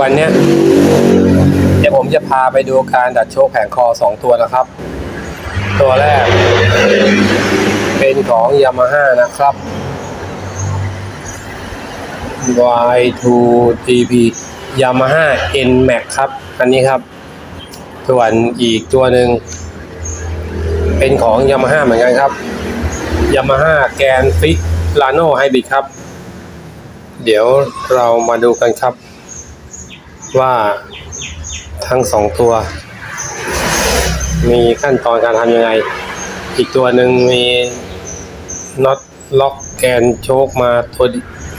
วันเนี้ยเดี๋ยวผมจะพาไปดูการดัดโชคแผงคอสองตัวนะครับ ตัวแรก เป็นของ Yamaha นะครับ Y2GP Yamaha N Max ครับ อันนี้ครับ ส่วนอีกตัวหนึ่ง เป็นของ Yamaha เหมือนกันครับ Yamaha แกนฟิกลาโนไฮบริดครับ เดี๋ยวเรามาดูกันครับ ว่าทั้งสองตัว มีขั้นตอนการทำยังไง อีกตัวหนึ่งมีน็อตล็อกแกนโชคมาตัว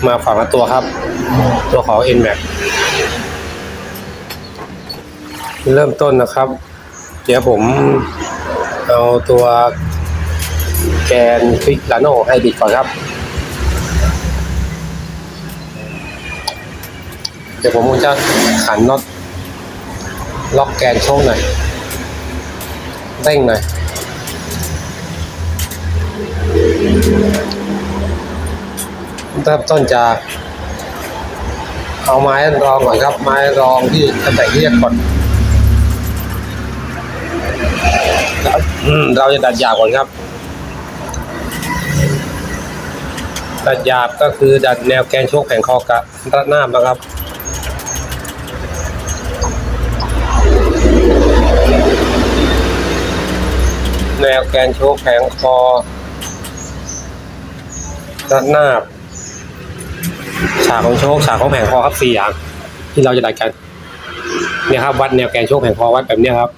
มาฝั่งละตัวครับ ตัวของ n m a x เริ่มต้นนะครับ เดี๋ยวผมเอาตัวแกนฟิกลาโนให้บิดก่อนครับ ดี๋ยวผมจะขันน็อตล็อกแกนโชคหน่อยเร่งหน่อยเริ่มต้นจากเอาไม้รองก่อนครับ ไม้รองที่ตำแหน่งที่จะกดแล้วอืมเราจะดัดหยาบก่อนครับดัดหยาบก็คือดัดแนวแกนโชคแผงคอกับรัดหน้านะครับ แนวแกนโชคแผงคอรัดหน้าฉากของโชคฉากของแผงคอครับสี่อย่างที่เราจะดัดกันเนี่ยครับ วัดแนวแกนโชคแผงคอวัดแบบนี้ครับ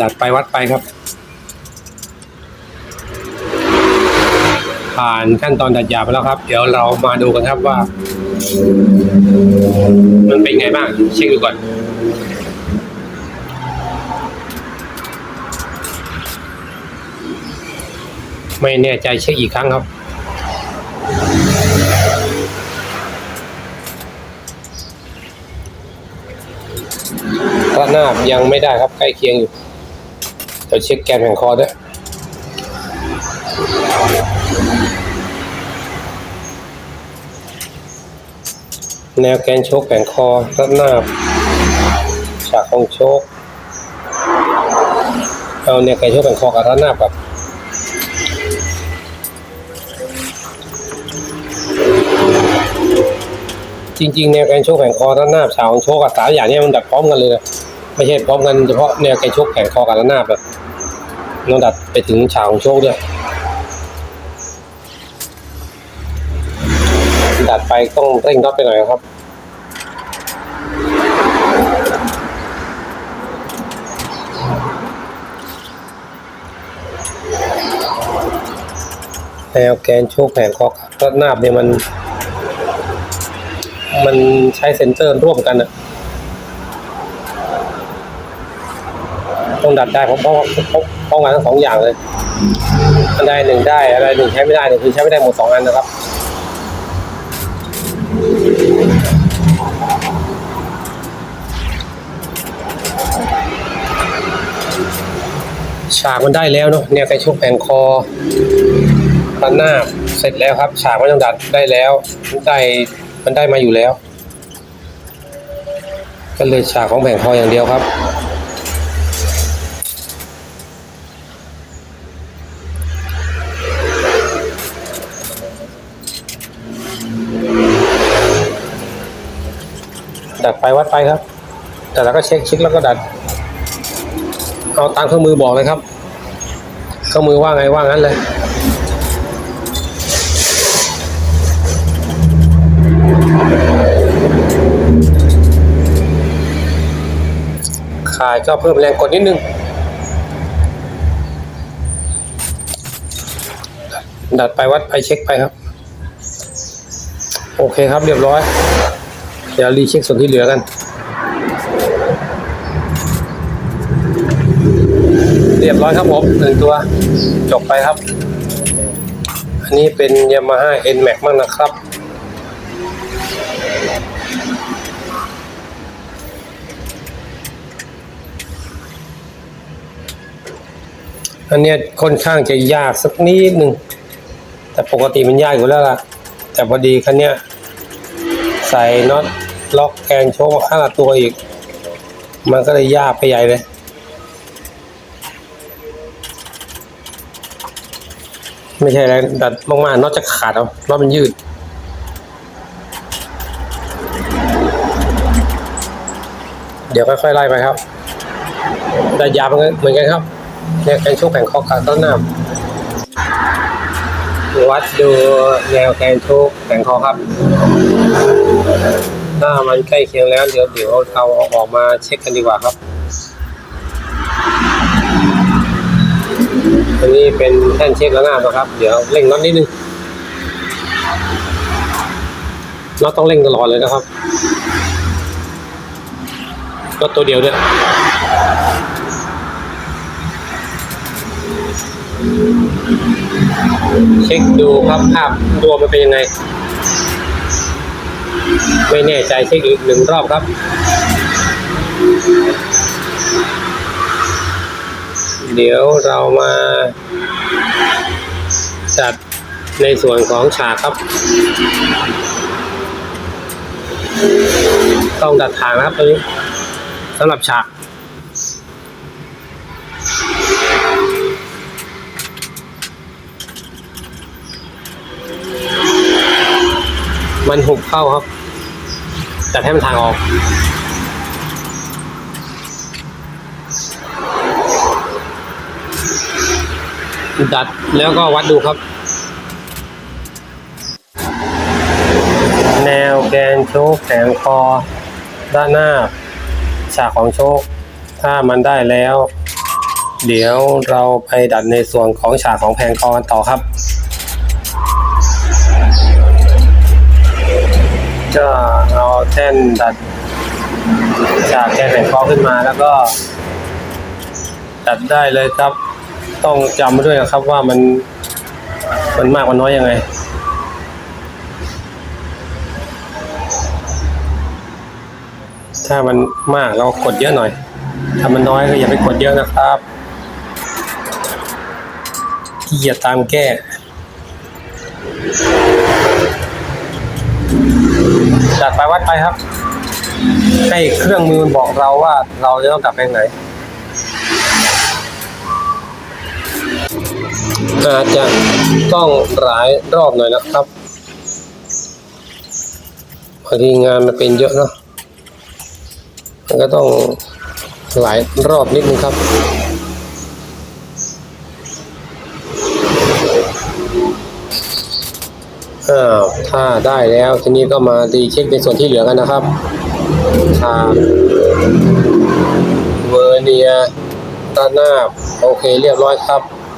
ดัดไปวัดไปครับ ผ่านขั้นตอนดัดยาไปแล้วครับ เดี๋ยวเรามาดูกันครับว่า มันเป็นไงบ้าง เช็คดูก่อน ไม่แน่ใจเช็คอีกครั้งครับระนาบยังไม่ได้ครับใกล้เคียงอยู่เดี๋ยวเช็คแกนแผงคอด้วย แนวแกนโชคแผงคอระนาฉากของโชคเอาแนวแกนโชคแผงคอกับระนาบบจริงๆแนวแกนโชกแผงคอด้านหน้าฉากของโชกกับสามอย่างนี้มันดัดพร้อมกันเลยนะไม่ใช่พร้อมกันเฉพาะแนวแกนโชกแผงคอกับด้านหน้าแบบต้องดัดไปถึงฉากของโชกด้วย ดัดไปต้องเร่งน็อตไปหน่อยครับ แนวแกนโชกแผงคอกับด้านหน้าเนี่ยมัน มันใช้เซนเตอร์ร่วมกันอะต้องดัดได้เพราะเพราะเพราะเพราะงานทั้งสองอย่างเลยอันใดหนึ่งได้อะไรหนึ่งใช้ไม่ได้เนี่ยคือใช้ไม่ได้หมดสองอันนะครับ ฉากมันได้แล้วเนาะแนวไกระชกแผงคอตันหน้าเสร็จแล้วครับ ฉากม่ต้องดัดได้แล้วได้มันได้มาอยู่แล้ว ก็เลยฉากของแผงคออย่างเดียวครับดัดไปวัดไปครับ แต่เราก็เช็คช็คแล้วก็ดัด เอาตามเครื่องมือบอกเลยครับ เครื่องมือว่าไงว่างั้นเลยขายก็เพิ่มแรงกดนิดนึง ดัดไปวัดไปเช็คไปครับ โอเคครับเรียบร้อย เดี๋ยวรีเช็คส่วนที่เหลือกัน รียบร้อยครับผมหนึ่งตัว จบไปครับ อันนี้เป็น Yamaha N Max มากนะครับ อันเนี้ยค่อนข้างจะยากสักนิดหนึ่ง แต่ปกติมันยากอยู่แล้วล่ะ แต่พอดีคันเนี้ยใส่น็อตล็อกแกนโชว์มาข้างละตัวอีก มันก็เลยยากไปใหญ่เลย ไม่ใช่อะไรดัดมากๆน็อตจะขาดเอาน็อตมันยืด เดี๋ยวค่อยๆไล่ไปครับดัดยาวเหมือนกันครับเนี่ยแกนโชว์แผงคอขาต้นน้ำวัดดูแนวแกนโชว์แผงคอครับถ้ามันใกล้เคียงแล้วเดี๋ยวเดี๋ยวเราออกมาเช็คกันดีกว่าครับ อันนี้เป็นแท่นเช็คแล้วหน้านะครับ เดี๋ยวเร่งน็อตนิดนึงน็อตต้องเร่งตลอดเลยนะครับน็อตตัวเดียวด้วยเช็คดูครับภาพรวมันเป็นยังไง ไม่แน่ใจเช็คอีกหนึ่งรอบครับ เดี๋ยวเรามาจัดในส่วนของฉากครับ ต้องดัดทางนะครับตัวนี้สำหรับฉากมันหุบเข้าครับจัดให้มันทางออก ดัดแล้วก็วัดดูครับ แนวแกนโชคแผงคอ ด้านหน้า ฉากของโชค ถ้ามันได้แล้ว เดี๋ยวเราไปดัดในส่วนของฉากของแผงคอกันต่อครับก็เอาแท่นดัดจากแกนแผงคอขึ้นมาแล้วก็ ดัดได้เลยครับ ต้องจำไว้ด้วยนะครับว่ามันมันมากมันน้อยยังไง ถ้ามันมากเรากดเยอะหน่อย ถ้ามันน้อยก็อย่าไปกดเยอะนะครับที่อย่าตามแก้จัดไปวัดไปครับ ให้เครื่องมือบอกเราว่าเราจะต้องกลับไปไหน อาจจะต้องหลายรอบหน่อยนะครับพอดีงานมันเป็นเยอะเนาะมันก็ต้องหลายรอบนิดนึงครับอ้าวถ้าได้แล้วทีนี้ก็มาดีเช็คในส่วนที่เหลือกันนะครับทางเวอร์เนียด้านหน้า โอเคเรียบร้อยครับ